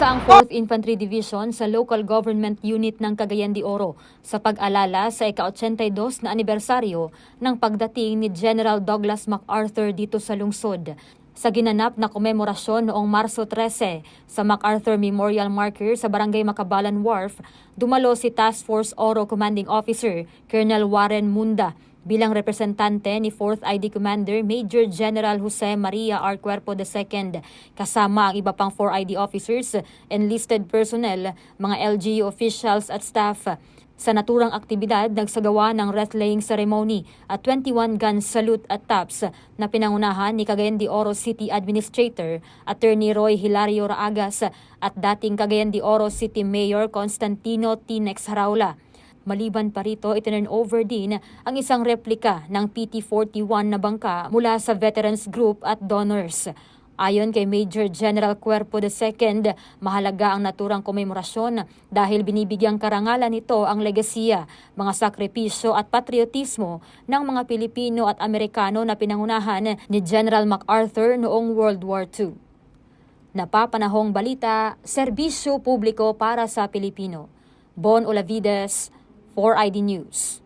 4th Infantry Division sa Local Government Unit ng Cagayan de Oro sa pag-alala sa ika-82 na anibersaryo ng pagdating ni General Douglas MacArthur dito sa lungsod. Sa ginanap na komemorasyon noong Marso 13 sa MacArthur Memorial Marker sa Barangay Makabalan Wharf, dumalo si Task Force Oro Commanding Officer Colonel Warren Munda bilang representante ni 4th ID Commander Major General Jose Maria R. Cuerpo II kasama ang iba pang 4 ID officers, enlisted personnel, mga LGU officials at staff. Sa naturang aktibidad, nagsagawa ng wreath-laying ceremony at 21 gun salute at taps na pinangunahan ni Cagayan de Oro City Administrator Attorney Roy Hilario Raagas at dating Cagayan de Oro City Mayor Constantino Tinex Haraula. Maliban pa rito, itinurn over din ang isang replika ng PT-41 na bangka mula sa Veterans Group at Donors. Ayon kay Major General Cuerpo II, mahalaga ang naturang komemorasyon dahil binibigyang karangalan nito ang legasiya, mga sakripisyo at patriotismo ng mga Pilipino at Amerikano na pinangunahan ni General MacArthur noong World War II. Napapanahong balita, serbisyo publiko para sa Pilipino. Bon Olavides, 4ID News.